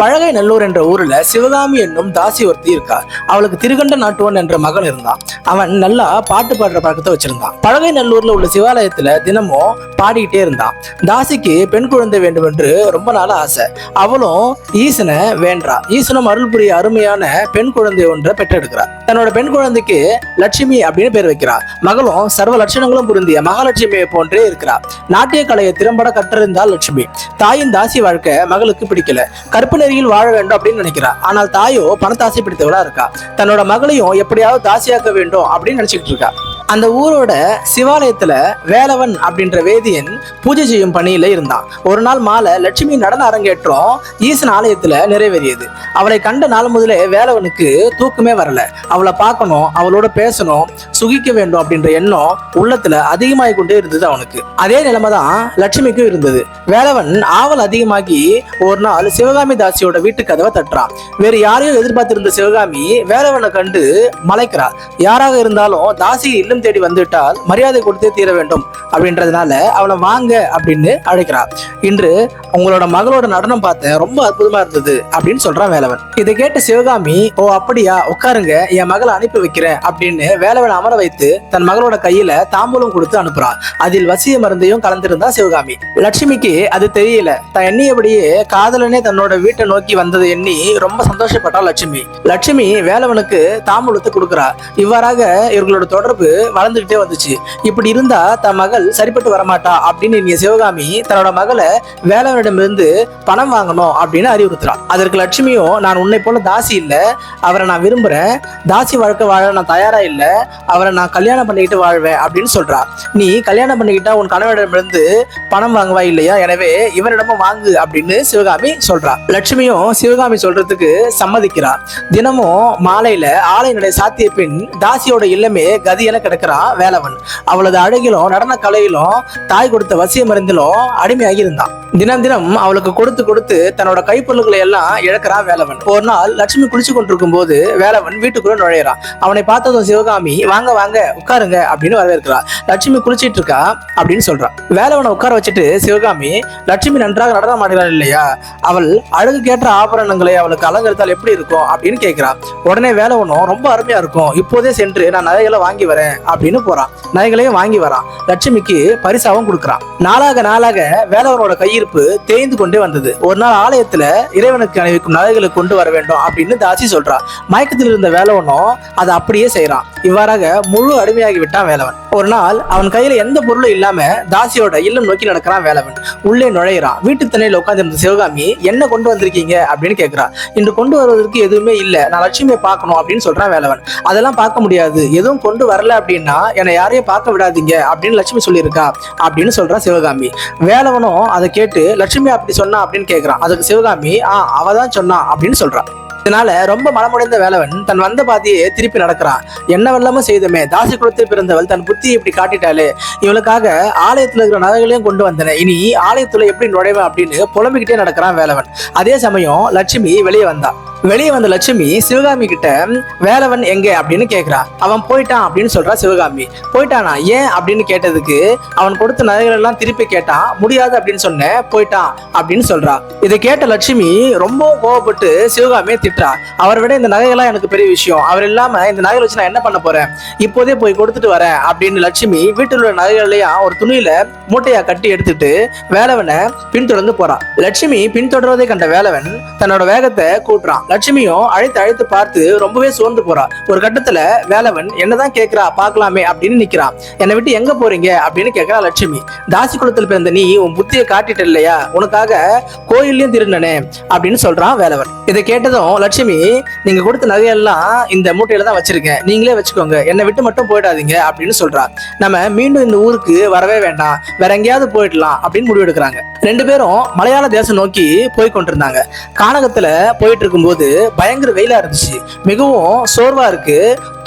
பழகை நல்லூர் என்ற ஊர்ல சிவகாமி என்னும் தாசி ஒருத்தி இருக்கா. அவளுக்கு திருகண்ட நாட்டுவன் என்ற மகன் இருந்தான். அவன் நல்லா பாட்டு பாடுற பழக்கத்தை வச்சிருந்தான். பழகை நல்லூர்ல உள்ள சிவாலயத்துல தினமும் பாடிக்கிட்டே இருந்தான். தாசிக்கு பெண் குழந்தை வேண்டும் என்று ரொம்ப நாள் ஆசை. அவளும் ஈசனை வேண்டா. ஈசனும் அருள் புரிய அருமையான பெண் குழந்தை ஒன்றை பெற்றெடுக்கிறார். தன்னோட பெண் குழந்தைக்கு லட்சுமி அப்படின்னு பேர் வைக்கிறா மகளும் சர்வ லட்சணங்களும் பொருந்திய மகாலட்சுமியை போன்றே இருக்கிறார். நாட்டிய கலையை திறம்பட கற்றிருந்தால் லட்சுமி. தாயின் தாசி வாழ்க்கை மகளுக்கு பிடிக்கல. கற்பனை நெறியில் வாழ வேண்டும் அப்படின்னு நினைக்கிறா ஆனால் தாயோ பணத்தாசை பிடித்தவளா இருக்கா? தன்னோட மகளையும் எப்படியாவது தாசியாக்க வேண்டும் அப்படின்னு நினைச்சுக்கிட்டு இருக்கா. அந்த ஊரோட சிவாலயத்துல வேலவன் அப்படின்ற வேதியன் பூஜை செய்யும் பணியில இருந்தான். ஒரு நாள் மாலை லட்சுமி நடன அரங்கேற்றம் ஈசன் ஆலயத்துல நிறைவேறியது. அவளை கண்ட நாள் முதலே வேலவனுக்கு தூக்கமே வரல. அவளை பார்க்கணும் அவளோட பேசணும் சுகிக்க வேண்டும் அப்படின்ற எண்ணம் உள்ளத்துல அதிகமாகி கொண்டே இருந்தது அவனுக்கு. அதே நிலைமை தான் லட்சுமிக்கும் இருந்தது. வேலவன் ஆவல் அதிகமாகி ஒரு நாள் சிவகாமி தாசியோட வீட்டு கதவை தட்டுறான். வேறு யாரையும் எதிர்பார்த்திருந்த சிவகாமி வேலவனை கண்டு மலைக்கிறார் யாராக இருந்தாலும் தாசி இல்லம் இல்லம் தேடி வந்துவிட்டால் மரியாதை கொடுத்தே தீர வேண்டும் அப்படின்றதுனால அவளை வாங்க அப்படின்னு அழைக்கிறார். இன்று உங்களோட மகளோட நடனம் பார்த்தேன் ரொம்ப அற்புதமா இருந்தது அப்படின்னு சொல்றான் வேலவன். இதை கேட்ட சிவகாமி ஓ அப்படியா? உட்காருங்க. என் மகளை அனுப்பி வைக்கிறேன். அப்படின்னு வேலவன் அமர வைத்து தன் மகளோட கையில தாம்பூலம் கொடுத்து அனுப்புறான். அதில் வசிய மருந்தையும் கலந்திருந்தா சிவகாமி. லட்சுமிக்கு அது தெரியல. தான் எண்ணியபடியே காதலனே தன்னோட வீட்டை நோக்கி வந்ததை எண்ணி ரொம்ப சந்தோஷப்பட்டா லட்சுமி. லட்சுமி வேலவனுக்கு தாம்பூலத்தை கொடுக்குறா. இவ்வாறாக இவர்களோட தொடர்பு வளர்ந்துகிட்டே வந்துச்சு. இப்படி இருந்தா தன் மகள் சரிப்பட்டு வரமாட்டா அப்படின்னு இனிய சிவகாமி தன்னோட மகளை வேலவனிடமிருந்து பணம் வாங்கணும் அப்படின்னு அறிவுறுத்துறான் அதற்கு லட்சுமியும் நான் உன்னை போல தாசி இல்ல. அவரை நான் விரும்புறேன். தாசி வாழ்க்கை வாழ நான் தயாரா இல்ல. அவரை நான் கல்யாணம் பண்ணிக்கிட்டு வாழ்வேன் அப்படின்னு சொல்றா. நீ கல்யாணம் பண்ணிக்கிட்டா உன் கணவனிடமிருந்து பணம் வாங்குவா இல்லையா? எனவே இவரிடமும் வாங்கு அப்படின்னு சிவகாமி சொல்றா. லட்சுமியும் சிவகாமி சொல்றதுக்கு சம்மதிக்கிறா. தினமும் மாலையில ஆலை நடை சாத்திய பின் தாசியோட இல்லமே கதியென கிடக்கிறா வேலவன். அவளது அழகிலும் நடன கலையிலும் தாய் கொடுத்த வசிய மருந்திலும் அடிமையாகி இருந்தான். தினம் தினம் அவளுக்கு கொடுத்து கொடுத்து தன்னோட கைப்பொருள்களை எல்லாம் இழக்கிறான் வேலவன். ஒரு நாள் லட்சுமி குளிச்சு கொண்டிருக்கும் போது வேலவன் வீட்டுக்குள்ள நுழையிறான் அவனை பார்த்ததும் சிவகாமி வாங்க வாங்க உட்காருங்க அப்படின்னு வரவேற்கிறா. லட்சுமி குளிச்சிட்டு இருக்கா அப்படின்னு சொல்றான் வேலவனை உட்கார வச்சுட்டு சிவகாமி லட்சுமி நன்றாக நடன ஆடுகிறாள் இல்லையா? அவள் அழகுக்கேற்ற ஆபரணங்களை அவளுக்கு அலங்கரித்தால் எப்படி இருக்கும்? அப்படின்னு கேட்கிறான் உடனே வேலவனும் ரொம்ப அருமையா இருக்கும். இப்போதே சென்று நான் நகைகளை வாங்கி வரேன் அப்படின்னு போறான் நகைகளையும் வாங்கி வரான் லட்சுமிக்கு பரிசாவும் கொடுக்குறான் நாளாக நாளாக வேலவனோட கையிருப்பு தேய்ந்து கொண்டே வந்தது. ஒரு நாள் ஆலயத்துல இறைவனுக்கு அணிவிக்கும் நகைகளை கொண்டு வர வேண்டும் அப்படின்னு தாசி சொல்றா. மயக்கத்தில் இருந்த வேலவனும் அதை அப்படியே செய்யறான் இவ்வாறாக முழு அடிமையாகி விட்டான் வேலவன். ஒரு நாள் அவன் கையில எந்த பொருளும் இல்லாம தாசியோட இல்லம் நோக்கி நடக்கிறான் வேலவன். உள்ளே நுழையிறான். வீட்டு திணையில உட்காந்துருந்த சிவகாமி என்ன கொண்டு வந்திருக்கீங்க? அப்படின்னு கேட்கிறா இன்று கொண்டு வருவதற்கு எதுவுமே இல்ல. நான் லட்சுமியை பார்க்கணும் அப்படின்னு சொல்றான் வேலவன். அதெல்லாம் பார்க்க முடியாது. எதுவும் கொண்டு வரல அப்படின்னா என்னை யாரையும் பார்க்க விடாதீங்க அப்படின்னு லட்சுமி சொல்லியிருக்கா அப்படின்னு சொல்றான் சிவகாமி. வேலவனும் அதை கேட்டு லட்சுமி அப்படி சொன்னா அப்படின்னு கேட்கிறான் அதுக்கு சிவகாமி ஆ அவ தான் சொன்னா அப்படின்னு சொல்றான் இதனால ரொம்ப மனமுடைந்த வேலவன் தன் வந்த பாதியே திருப்பி நடக்கிறான். என்ன வெள்ளமும் செய்தமே? தாசி குலத்தில் பிறந்தவள் தன் புத்தியை இப்படி காட்டிட்டாலே இவளுக்காக ஆலயத்துல இருக்கிற நகைகளையும் கொண்டு வந்தன. இனி ஆலயத்துல எப்படி நுழைவேன் அப்படின்னு புலம்பிக்கிட்டே நடக்கிறான் வேலவன். அதே சமயம் லட்சுமி வெளியே வந்தா. வெளியே வந்த லட்சுமி சிவகாமி கிட்ட வேலவன் எங்க? அப்படின்னு கேக்குறா. அவன் போயிட்டான் அப்படின்னு சொல்றா சிவகாமி. போயிட்டானா? ஏன்? அப்படின்னு கேட்டதுக்கு அவன் கொடுத்த நகைகள் எல்லாம் திருப்பி கேட்டான். முடியாது அப்படின்னு சொன்னேன். போயிட்டான் அப்படின்னு சொல்றா. இதை கேட்ட லட்சுமி ரொம்ப கோவப்பட்டு சிவகாமியை திட்டுறா அவரை விட இந்த நகைகள்லாம் எனக்கு பெரிய விஷயம். அவர் இல்லாம இந்த நகை வச்சு நான் என்ன பண்ண போறேன்? இப்போதே போய் கொடுத்துட்டு வரேன் அப்படின்னு லட்சுமி வீட்டில் உள்ள நகைகளையும் ஒரு துணியில மூட்டையா கட்டி எடுத்துட்டு வேலவனை பின்தொடர்ந்து போறான் லட்சுமி பின்தொடர்வதை கண்ட வேலவன் தன்னோட வேகத்தை கூட்டுறான். லட்சுமியும் அழைத்து அழைத்து பார்த்து ரொம்பவே சோர்ந்து போறா. ஒரு கட்டத்துல வேலவன் என்னதான் கேக்குறா? பார்க்கலாமே அப்படின்னு நிக்கிறான் என்னை விட்டு எங்க போறீங்க? அப்படின்னு கேக்குறா லட்சுமி. தாசி குளத்தில் பிறந்த நீ உன் புத்தியை காட்டிட்ட இல்லையா? உனக்காக கோயிலையும் திருநனே அப்படின்னு சொல்றான் வேலவன். இதை கேட்டதும் லட்சுமி நீங்க கொடுத்த நகையெல்லாம் இந்த மூட்டையில தான் வச்சிருக்கேன். நீங்களே வச்சுக்கோங்க. என்னை விட்டு மட்டும் போயிடாதீங்க அப்படின்னு சொல்றா. நம்ம மீண்டும் இந்த ஊருக்கு வரவே வேண்டாம். வேற எங்கேயாவது போயிடலாம் அப்படின்னு முடிவெடுக்கிறாங்க ரெண்டு பேரும் மலையாள தேசம் நோக்கி போய் கொண்டிருந்தாங்க. கானகத்துல போயிட்டு இருக்கும்போது பயங்கர வெயிலா இருந்துச்சு. மிகவும் சோர்வா இருக்கு.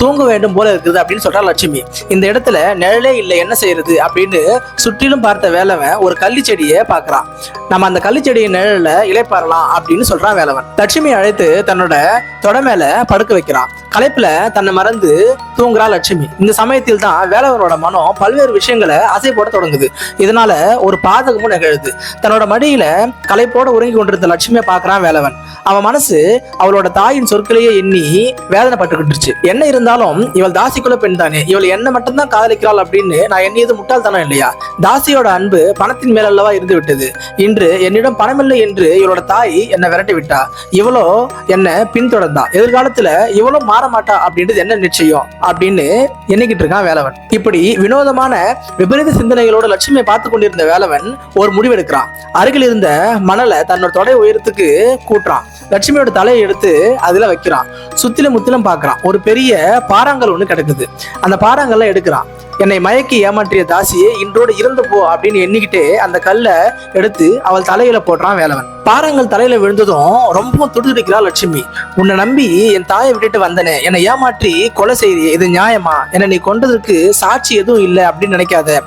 தூங்க வேண்டும் போல இருக்குது அப்படின்னு சொல்றா லட்சுமி. இந்த இடத்துல நிழலே இல்லை என்ன செய்யறது அப்படின்னு சுற்றிலும் பார்த்த வேலவன் ஒரு கள்ளி செடியை பார்க்கறான். நம்ம அந்த கள்ளி செடியின் நிழல இழைப்பாரலாம் அப்படின்னு சொல்றான் வேலவன். லட்சுமி அழைத்து தன்னோட தொட மேல படுக்க வைக்கிறான். களைப்புல தன்னை மறந்து தூங்குறா லட்சுமி. இந்த சமயத்தில் தான் வேலவனோட மனம் பல்வேறு விஷயங்களை அசை போட தொடங்குது. இதனால ஒரு பாதகமும் நிகழுது. தன்னோட மடியில களைப்போட உறங்கி கொண்டிருந்த லட்சுமியை பார்க்கறான் வேலவன். அவன் மனசு அவளோட தாயின் சொற்களையே எண்ணி வேதனைப்பட்டுக்கிட்டுருச்சு. என்ன இருந்தாலும் இவள் தாசிக்குள்ள பெண் தானே. இவள் என்ன மட்டும்தான் காதலிக்கிறாள் அப்படின்னு நான் எண்ணியது முட்டாள்தனம் இல்லையா? தாசியோட அன்பு பணத்தின் மேல் அல்லவா இருந்து விட்டது இன்று என்னிடம் பணம் இல்லை என்று இவளோட தாய் என்னை விரட்டி விட்டா இவளோ என்னை பின்தொடர்ந்தா. எதிர்காலத்துல இவளும் மாற மாட்டா அப்படின்றது என்ன நிச்சயம் அப்படின்னு எண்ணிக்கிட்டு இருக்கான் வேலவன். இப்படி வினோதமான விபரீத சிந்தனைகளோட லட்சுமியை பார்த்து கொண்டிருந்த வேலவன் ஒரு முடிவெடுக்கிறான். அருகில் இருந்த மணலை தன்னோட தொடை உயரத்துக்கு கூட்டுறான். லட்சுமியோட தலையை எடுத்து அதுல வைக்கிறான். சுத்திலும் முத்திலும் பாக்குறான் ஒரு பெரிய பாறாங்கல் ஒண்ணு கிடக்குது அந்த பாறாங்கல்ல எடுக்கிறான். என்னை மயக்கி ஏமாற்றிய தாசியே இன்றோடு இறந்து போ அப்படின்னு எண்ணிக்கிட்டே அந்த கல்லை எடுத்து அவள் தலையில போடுறான் வேலவன். பாறாங்கல் தலையில விழுந்ததும் ரொம்ப துடிதுடிக்கிறா லட்சுமி. உன்னை நம்பி என் தாயை விட்டுட்டு வந்தனே. என்னை ஏமாற்றி கொலை செய்தி. இது நியாயமா? என்னை நீ கொண்டதற்கு சாட்சி எதுவும் இல்லை அப்படின்னு நினைக்காத.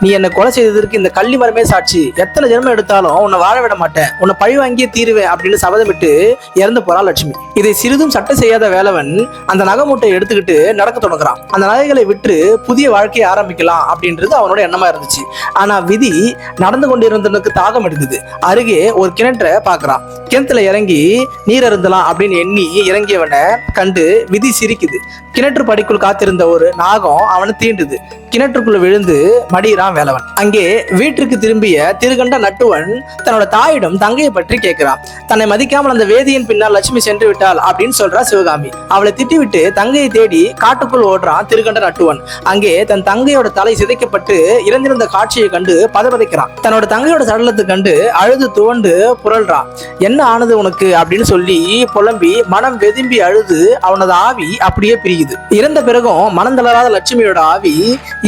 நீ என்னை கொலை செய்ததற்கு இந்த கள்ளி மரமே சாட்சி. எத்தனை ஜென்மம் எடுத்தாலும் உன்னை வாழ விட மாட்டேன். உன்னை பழி வாங்கியே தீருவேன் அப்படின்னு சபதமிட்டு இறந்து போறா லட்சுமி. இதை சிறிதும் சட்டை செய்யாத வேலவன் அந்த நகை எடுத்துக்கிட்டு நடக்க தொடங்குறான். அந்த நகைகளை விற்று புதிய வாழ்க்கையை ஆரம்பிக்கலாம் அப்படின்றது அவனோட எண்ணமா இருந்துச்சு. ஆனா விதி நடந்து கொண்டிருந்தவனுக்கு தாகம் எடுக்குது. அருகே ஒரு கிணற்று பார்க்கறான் கிணத்துல இறங்கி நீர் அருந்தலாம் அப்படின்னு எண்ணி இறங்கியவனை கண்டு விதி சிரிக்குது. கிணற்று படிக்குள் காத்திருந்த ஒரு நாகம் அவனை தீண்டுது. கிணற்றுக்குள்ள விழுந்து மடியிறான் வேலவன். அங்கே வீட்டிற்கு திரும்பிய திருகண்ட நட்டுவன் தன்னோட தாயிடம் தங்கையை பற்றி கேட்கிறான். தன்னை மதிக்காமல் அந்த வேதியின் பின்னால் லட்சுமி சென்று விட்டாள் அப்படின்னு சொல்றா சிவகாமி. அவளை திட்டிவிட்டு தங்கையை தேடி காட்டுக்குள் ஓடுறான் திருகண்ட நட்டுவன். அங்கே தன் தங்கையோட தலை சிதைக்கப்பட்டு இறந்திருந்த காட்சியை கண்டு பதபதைக்கிறான். தன்னோட தங்கையோட சடலத்தை கண்டு அழுது துவண்டு புரள்றான். என்ன ஆனது உனக்கு? அப்படின்னு சொல்லி புலம்பி மனம் வெதும்பி அழுது அவனது ஆவி அப்படியே பிரியுது. இறந்த பிறகும் மனம் தளராத லட்சுமியோட ஆவி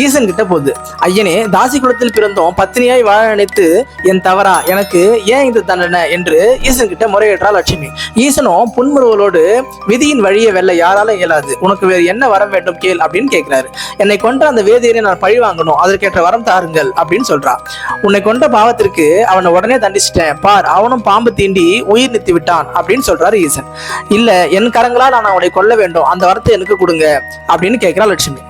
ஈசன் கிட்ட போகுது. ஐயனே தாசி குலத்தில் பிறந்தோம் பத்தினியாய் வாழ நினைத்து என் தவறா? எனக்கு ஏன் இந்த தண்டனை? என்று ஈசன் கிட்ட முறையிடுறா லட்சுமி. ஈசனும் புன்முறுவலோடு விதியின் வழியை வெல்ல யாராலும் இயலாது. உனக்கு வேறு என்ன வரம் வேண்டும் கேள் அப்படின்னு கேட்கிறாரு என்னை கொண்ட அந்த வேதியரை நான் பழி வாங்கணும். அதற்கேற்ற வரம் தாருங்கள் அப்படின்னு சொல்றான் உன்னை கொண்ட பாவத்திற்கு அவனை உடனே தண்டிச்சிட்டேன். பார் அவனும் பாம்பு தீண்டி உயிர் நிறுத்தி விட்டான் அப்படின்னு சொல்றாரு ஈசன். இல்ல என் கரங்களால் நான் அவனை கொல்ல வேண்டும். அந்த வரத்தை எனக்கு கொடுங்க அப்படின்னு கேட்கிறா லட்சுமி.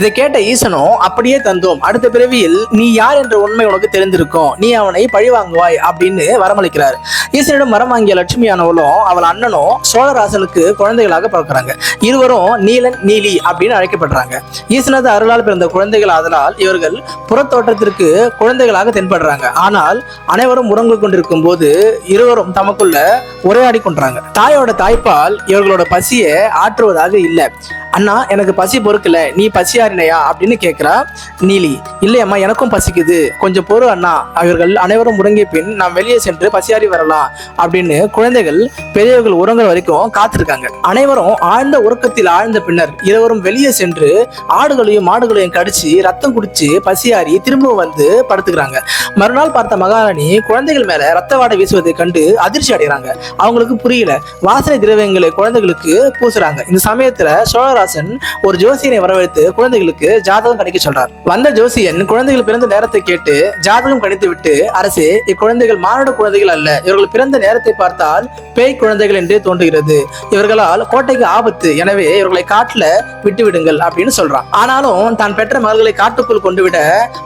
இதை கேட்ட ஈசனும் அப்படியே தந்தோம் அடுத்த பிறவியில் நீ யார் என்ற உண்மை உனக்கு தெரிந்திருக்கும். நீ அவனை பழி வாங்குவாய் அப்படின்னு வரமளிக்கிறார். ஈசனிடம் வரம் வாங்கிய லட்சுமியானவளும் அவள் அண்ணனும் சோழராசனுக்கு குழந்தைகளாக பிறக்கிறாங்க. இருவரும் நீலன் நீலி அப்படின்னு அழைக்கப்படுறாங்க. ஈசனது அருளால் பிறந்த குழந்தைகள் ஆதலால் இவர்கள் புறத்தோட்டத்திற்கு குழந்தைகளாக தென்படுறாங்க. ஆனால் அனைவரும் உறங்கு கொண்டிருக்கும் போது இருவரும் தமக்குள்ள உரையாடி கொண்டாங்க தாயோட தாய்ப்பால் இவர்களோட பசியை ஆற்றுவதாக இல்லை. அண்ணா எனக்கு பசி பொறுக்கல. நீ பசியாறினையா? அப்படின்னு கேட்கிறா நீலி. இல்லையம்மா எனக்கும் பசிக்குது. கொஞ்சம் பொறு அண்ணா. அவர்கள் அனைவரும் உறங்கிய பின் நாம் வெளியே சென்று பசியாறி வரலாம். அப்படின்னு குழந்தைகள் பெரியவர்கள் உறங்குற வரைக்கும் காத்திருக்காங்க. அனைவரும் ஆழ்ந்த உறக்கத்தில் ஆழ்ந்த பின்னர் இருவரும் வெளியே சென்று ஆடுகளையும் மாடுகளையும் கடிச்சு ரத்தம் குடிச்சு பசியாரி திரும்ப வந்து படுத்துக்கிறாங்க. மறுநாள் பார்த்த மகாராணி குழந்தைகள் மேல ரத்த வாடை வீசுவதை கண்டு அதிர்ச்சி அடைகிறாங்க. அவங்களுக்கு புரியல. வாசனை திரவியங்களை குழந்தைகளுக்கு பூசுறாங்க. இந்த சமயத்துல சோழராசன் ஒரு ஜோசியனை வரவழைத்து குழந்தைகளுக்கு ஜாதகம் கணிக்க சொல்றார். வந்த ஜோசியன் குழந்தைகள் பிறந்த நேரத்தை கேட்டு ஜாதகம் கணித்து விட்டு அரசே இக்குழந்தைகள் மானுட குழந்தைகள் அல்ல. இவர்கள் பிறந்த நேரத்தை பார்த்தால் பேய் குழந்தைகள் என்றே தோன்றுகிறது. இவர்களால் கோட்டைக்கு ஆபத்து. எனவே இவர்களை காட்டுல விட்டு விடுங்கள் அப்படின்னு சொல்றான். ஆனாலும் தான் பெற்ற மகள்களை காட்டுக்குள் கொண்டு விட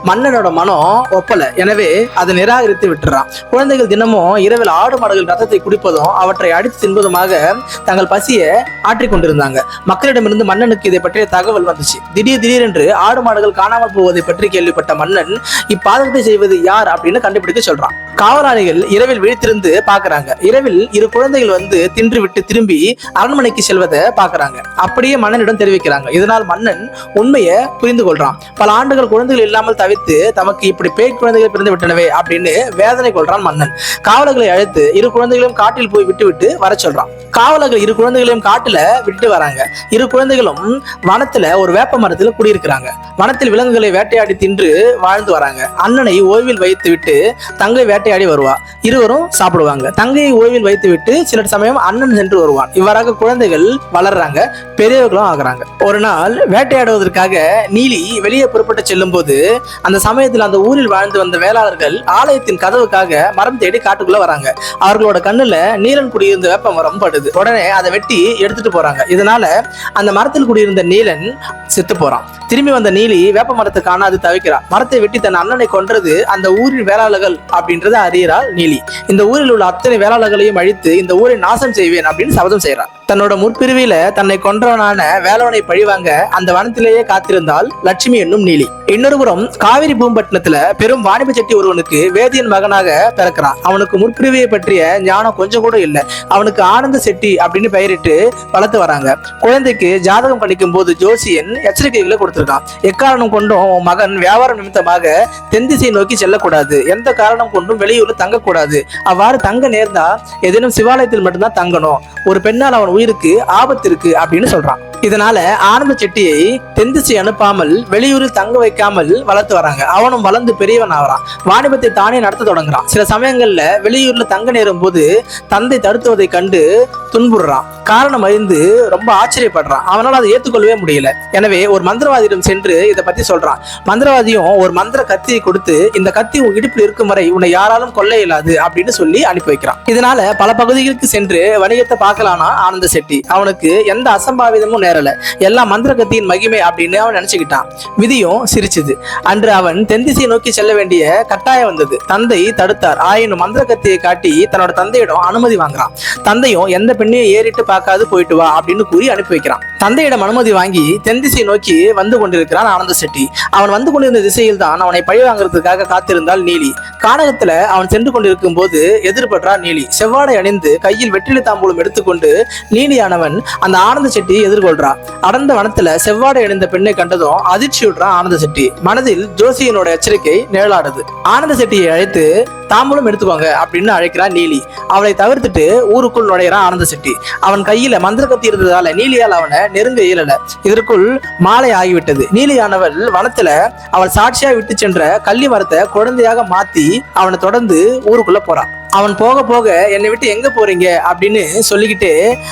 மன்னனோட மனம் ஒப்பல. எனவே அதை நிராகரித்து விட்டுறான். குழந்தைகள் தினமும் இரவில் ஆடு மாடுகள் ரத்தத்தை குடிப்பதும் அவற்றை அடித்து தின்பதுமாக தங்கள் பசியை ஆற்றிக் கொண்டிருந்தாங்க. மக்களிடமிருந்து மன்னனுக்கு இதை பற்றிய தகவல் வந்துச்சு. திடீர் திடீரென்று ஆடு மாடுகள் காணாமல் போவதை பற்றி கேள்விப்பட்ட மன்னன் இப்பாதகத்தை செய்வது யார் அப்படின்னு கண்டுபிடிக்க சொல்றான். காவலாளிகள் இரவில் விழித்திருந்து பாக்குறாங்க இரவில் இரு குழந்தைகள் வந்து தின்று விட்டு திரும்பி அரண்மனைக்கு செல்வதை பாக்குறாங்க அப்படியே மன்னனிடம் தெரிவிக்கிறாங்க. இதனால் மன்னன் உண்மையை புரிந்து கொள்றான். பல ஆண்டுகள் குழந்தைகள் இல்லாமல் தவிர்த்து தமக்கு இப்படி பேய் குழந்தைகள் பிறந்து விட்டனவே அப்படின்னு வேதனை கொள்றான் மன்னன். காவலர்களை அழைத்து இரு குழந்தைகளையும் காட்டில் போய் விட்டு விட்டு வர சொல்றான். காவலர்கள் இரு குழந்தைகளையும் காட்டுல விட்டு வராங்க. இரு குழந்தைகளும் வனத்துல ஒரு வேப்ப மரத்துல குடியிருக்கிறாங்க. வனத்தில் விலங்குகளை வேட்டையாடி தின்று வாழ்ந்து வராங்க. அண்ணனை ஓய்வில் வைத்து விட்டு தங்கை வேட்டை வேட்டையாடி வருவா. இருவரும் சாப்பிடுவாங்க. தங்கையை ஓய்வில் வைத்துவிட்டு சில சமயம் அண்ணன் சென்று வருவான். இவ்வாறாக குழந்தைகள் வளர்றாங்க. பெரியவர்களும் ஆகுறாங்க. ஒரு நாள் வேட்டையாடுவதற்காக நீலி வெளியே புறப்பட்டு செல்லும் போது அந்த சமயத்தில் அந்த ஊரில் வாழ்ந்து வந்த வேளாளர்கள் ஆலயத்தின் கதவுக்காக மரம் தேடி காட்டுக்குள்ள வராங்க. அவர்களோட கண்ணுல நீலன் குடியிருந்த வேப்ப மரம் படுது உடனே அதை வெட்டி எடுத்துட்டு போறாங்க. இதனால அந்த மரத்தில் குடியிருந்த நீலன் செத்து போறான். திரும்பி வந்த நீலி வேப்ப மரத்தை காணாது தவிக்கிறா மரத்தை வெட்டி தன் அண்ணனை கொன்றது அந்த ஊரின் வேளாளர்கள் அப்படின்றத அறியறாள் நீலி. இந்த ஊரில் உள்ள அத்தனை வேளாளர்களையும் அழித்து இந்த ஊரை நாசம் செய்வேன் அப்படின்னு சபதம் செய்யறான் தன்னோட முற்பிரிவில தன்னை கொன்றவனான வேலவனை பழிவாங்க அந்த வனத்திலேயே காத்திருந்தால் லட்சுமி என்னும் நீலி. இன்னொரு புறம் காவிரி பூம்பட்டினத்துல பெரும் வாணிப செட்டி ஒருவனுக்கு வேதியின் மகனாக பிறக்கிறான். அவனுக்கு முற்பிரிவியை பற்றிய ஞானம் கொஞ்சம் கூட இல்லை. அவனுக்கு ஆனந்த செட்டி அப்படின்னு பெயரிட்டு வளர்த்து வராங்க. குழந்தைக்கு ஜாதகம் படிக்கும் போது ஜோசியன் எச்சரிக்கைகளை கொடுத்திருக்கான். எக்காரணம் கொண்டும் மகன் வியாபாரம் நிமித்தமாக தென்திசை நோக்கி செல்லக்கூடாது. எந்த காரணம் கொண்டும் வெளியூர்ல தங்கக்கூடாது. அவ்வாறு தங்க நேர்ந்தா ஏதேனும் சிவாலயத்தில் மட்டும்தான் தங்கணும். ஒரு பெண்ணால் அவன் உயிருக்கு ஆபத்து இருக்கு அப்படின்னு சொல்றான். இதனால ஆனந்த செட்டியை தென்திசை அனுப்பாமல் வெளியூரில் தங்க வைக்காமல் வளர்த்து வராங்க. அவனும் வளர்ந்து பெரியவன் ஆகிறான் வாணிபத்தை தானே நடத்த தொடங்குறான். சில சமயங்கள்ல வெளியூர்ல தங்க நேரும் போது தந்தை தடுத்துவதை கண்டு துன்புறுறான். காரணம் அறிந்து ரொம்ப ஆச்சரியப்படுறான். அவனால் அதை ஏற்றுக்கொள்ளவே முடியல. எனவே ஒரு மந்திரவாதியிடம் சென்று இதை பத்தி சொல்றான். மந்திரவாதியும் ஒரு மந்திர கத்தியை கொடுத்து இந்த கத்தி உன் இடுப்பில் இருக்கும் வரை உன்னை யாராலும் கொல்ல இயலாது அப்படின்னு சொல்லி அனுப்பி வைக்கிறான். இதனால பல பகுதிகளுக்கு சென்று வணிகத்தை பார்க்கலானா ஆனந்த செட்டி. அவனுக்கு எந்த அசம்பாவிதமும் நேரல எல்லாம் மந்திரகத்தியின் மகிமை அப்படின்னு அவன் நினைச்சுக்கிட்டான். விதியும் சிரிச்சது. அன்று அவன் தென்திசை நோக்கி செல்ல வேண்டிய கட்டாயம் வந்தது. தந்தை தடுத்தார். ஆயினும் மந்திரகத்தியை காட்டி தன்னோட தந்தையிடம் அனுமதி வாங்குறான். தந்தையும் எந்த பெண்ணையும் ஏறிட்டு பார்க்காது போயிட்டு வா அப்படின்னு கூறி அனுப்பி வைக்கிறான். தந்தையிடம் அனுமதி வாங்கி தென் நோக்கி வந்து கொண்டிருக்கிறான் ஆனந்த செட்டி. அவன் வந்து கொண்டிருந்த திசையில் தான் அவனை பழி வாங்குறதுக்காக காத்திருந்தால் நீலி. காடகத்துல அவன் சென்று கொண்டிருக்கும் போது எதிர்பற்றார் நீலி. செவ்வாடை அணிந்து கையில் வெற்றிலை தாம்பூலம் எடுத்துக்கொண்டு நீலியானவன் அந்த ஆனந்த செட்டியை எதிர்கொள்ள சொல்றா. அடர்ந்த வனத்துல செவ்வாடை எழுந்த பெண்ணை கண்டதும் அதிர்ச்சி விடுறான் ஆனந்த செட்டி. மனதில் ஜோசியனோட எச்சரிக்கை நிழலாடுது. ஆனந்த செட்டியை அழைத்து தாம்பூலம் எடுத்துக்கோங்க அப்படின்னு அழைக்கிறான் நீலி. அவளை தவிர்த்துட்டு ஊருக்குள் நுழையிறான் ஆனந்த செட்டி. அவன் கையில மந்திர கத்தி இருந்ததால நீலியால் அவனை நெருங்க இயலல. இதற்குள் மாலை ஆகிவிட்டது. நீலியானவள் வனத்துல அவள் சாட்சியா விட்டு சென்ற கள்ளி மரத்தை குழந்தையாக மாத்தி அவனை தொடர்ந்து ஊருக்குள்ள போறான் அவன் போக போக என்னை விட்டு எங்க போறீங்க அப்படின்னு சொல்லிக்கிட்டு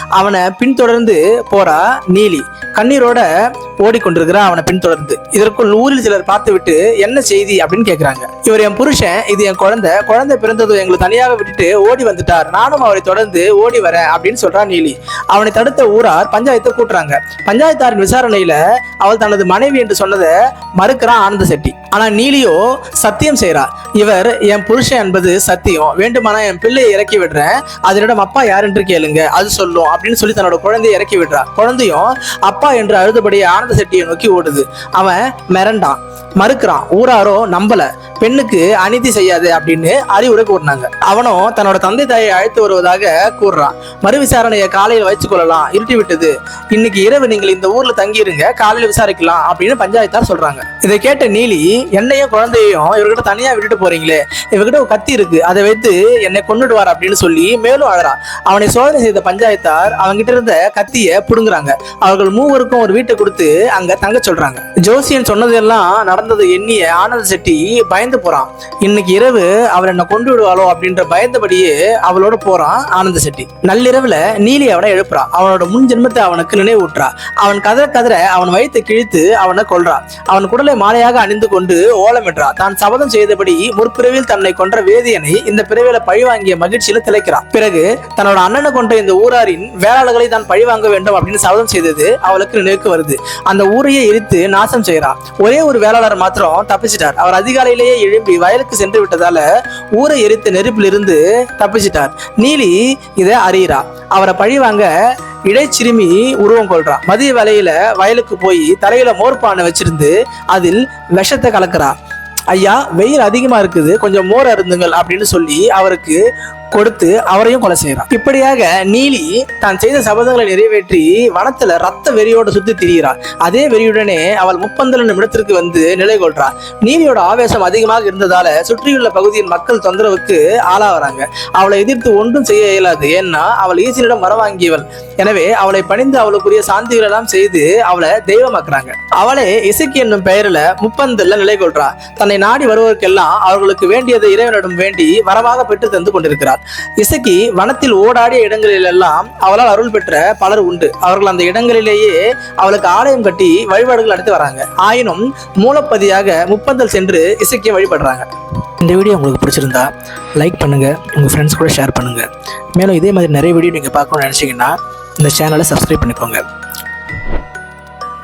அவனை பின்தொடர்ந்து போறா நீலி. கண்ணீரோட ஓடிக்கொண்டிருக்கிறான் அவனை பின்தொடர்ந்து. இதற்குள் ஊரில் சிலர் பார்த்துவிட்டு என்ன செய்தி? அப்படின்னு கேக்குறாங்க. இவர் என் புருஷன் இது என் குழந்தை. குழந்தை பிறந்ததும் எங்களை தனியாக விட்டுட்டு ஓடி வந்துட்டார். நானும் அவரை தொடர்ந்து ஓடி வரேன் அப்படின்னு சொல்றா நீலி. அவனை தடுத்த ஊரார் பஞ்சாயத்தை கூட்டுறாங்க. பஞ்சாயத்தாரின் விசாரணையில அவள் தனது மனைவி என்று சொன்னதை மறுக்கிறான் ஆனந்த செட்டி. ஆனா நீலியோ சத்தியம் செய்யறா இவர் என் புருஷன் என்பது சத்தியம். வேண்டுமா வேண்டுமானா என் பிள்ளையை இறக்கி விடுறேன். அதனிடம் அப்பா யார் என்று கேளுங்க. அது சொல்லும். அப்படின்னு சொல்லி தன்னோட குழந்தையை இறக்கி விடுறா. குழந்தையும் அப்பா என்று அழுதபடி ஆனந்த செட்டியை நோக்கி ஓடுது. அவன் மிரண்டான். மறுக்கிறான் ஊராரோ நம்பல பெண்ணுக்கு அநீதி செய்யாது அப்படின்னு அறிவுரை கூறினாங்க. அவனும் தன்னோட தந்தை தாயை அழைத்து வருவதாக கூறுறான் மறு விசாரணையை காலையில் வைத்துக் கொள்ளலாம் இருட்டி விட்டது இன்னைக்கு இரவு நீங்கள் இந்த ஊர்ல தங்கியிருங்க காலையில் விசாரிக்கலாம் அப்படின்னு பஞ்சாயத்தார் சொல்றாங்க. இதை கேட்ட நீலி என்னையும் குழந்தையையும் இவர்கிட்ட தனியா விட்டுட்டு போறீங்களே இவர்கிட்ட ஒரு கத்தி இருக்கு அதை வைத்து என்னை கொண்டுடுவார் அப்படின்னு சொல்லி மேலும் அழறா. அவனை சோதனை செய்த பஞ்சாயத்தார் அவங்கிட்ட இருந்த கத்திய புடுங்குறாங்க. அவர்கள் மூவருக்கும் ஒரு வீட்டை கொடுத்து அங்க தங்க சொல்றாங்க. ஜோசியன் சொன்னதெல்லாம் நடந்ததை எண்ணிய ஆனந்த செட்டி பயந்து போறான். இன்னைக்கு இரவு அவள் என்ன கொண்டு விடுவாளோ அப்படின்ற பயந்தபடியே அவளோட போறான் ஆனந்த செட்டி. நள்ளிரவுல நீலி அவனை எழுப்புறான் அவனோட முன் ஜென்மத்தை அவனுக்கு நினைவூட்டுறா. அவன் கதற கதற அவன் வயித்தை கிழித்து அவனை கொள்றான் அவன் குடலை மாலையாக அணிந்து கொண்டு ஓலமிடுறான் தான் சபதம் செய்தபடி முற்பிறவில் தன்னை கொன்ற வேதியனை இந்த பிறவில பழிவாங்கிய மகிழ்ச்சியில திளைக்கிறான் பிறகு தன்னோட அண்ணனை கொண்ட இந்த ஊராரின் வேளாளர்களை தான் பழிவாங்க வேண்டும் அப்படின்னு சபதம் செய்தது அவளுக்கு நினைவுக்கு வருது. அந்த ஊரையே எரித்து நாசம் செய்யறான் ஒரே ஒரு வேளாளர் மாத்திரம் தப்பிச்சிட்டார். அவர் அதிகாலையிலேயே எழும்பி வயலுக்கு சென்று விட்டதால ஊரை எரித்த நெருப்பிலிருந்து தப்பிச்சிட்டார். நீலி இதை அறியிறா. அவரை பழிவாங்க இடைச்சிறுமி உருவம் கொள்றா. மதிய வேலையில வயலுக்கு போய் தலையில மோர்பானை வச்சிருந்து அதில் விஷத்தை கலக்குறா. ஐயா வெயில் அதிகமா இருக்குது. கொஞ்சம் மோர் அருந்துங்கள் அப்படின்னு சொல்லி அவருக்கு கொடுத்து அவரையும் கொலை செய்யறான். இப்படியாக நீலி தான் செய்த சபதங்களை நிறைவேற்றி வனத்துல ரத்த வெறியோட சுத்தி திரிகிறாள் அதே வெறியுடனே அவள் முப்பந்தல நிமிடத்திற்கு வந்து நிலை கொள்றாள் நீலியோட ஆவேசம் அதிகமாக இருந்ததால சுற்றியுள்ள பகுதியின் மக்கள் தொந்தரவுக்கு ஆளாகிறாங்க. அவளை எதிர்த்து ஒன்றும் செய்ய இயலாது. ஏன்னா அவள் ஈசனிடம் வரவாங்கியவள் எனவே அவளை பணிந்து அவளுக்குரிய சாந்திகள் எல்லாம் செய்து அவளை தெய்வமாக்குறாங்க. அவளே இசைக்கு என்னும் பெயரில் முப்பந்தல்ல நிலை கொள்றா. தன்னை நாடி வருவதற்கெல்லாம் அவர்களுக்கு வேண்டியதை இறைவனிடம் வேண்டி வரமாக பெற்று தந்து கொண்டிருக்கிறார். இசைக்கு வனத்தில் ஓடாடிய இடங்களில் எல்லாம் அவளால் அருள் பெற்ற பலர் உண்டு. அவர்கள் அந்த இடங்களிலேயே அவளுக்கு ஆலயம் கட்டி வழிபாடுகள் நடத்தி வராங்க. ஆயினும் மூலப்பதியாக முப்பந்தல் சென்று இசைக்கிய வழிபடுறாங்க. இந்த வீடியோ உங்களுக்கு பிடிச்சிருந்தா லைக் பண்ணுங்க உங்க ஃப்ரெண்ட்ஸ் கூட ஷேர் பண்ணுங்க. மேலும் இதே மாதிரி நிறைய வீடியோ நீங்க பார்க்கணும்னு நினைச்சீங்கன்னா இந்த சேனலை சப்ஸ்கிரைப் பண்ணிக்கோங்க.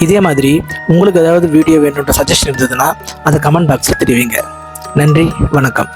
இதே மாதிரி உங்களுக்கு ஏதாவது வீடியோ வேணுன்ற சஜஷன் இருந்ததுன்னா அதை கமெண்ட் பாக்ஸில் தெரிவிங்க. நன்றி வணக்கம்.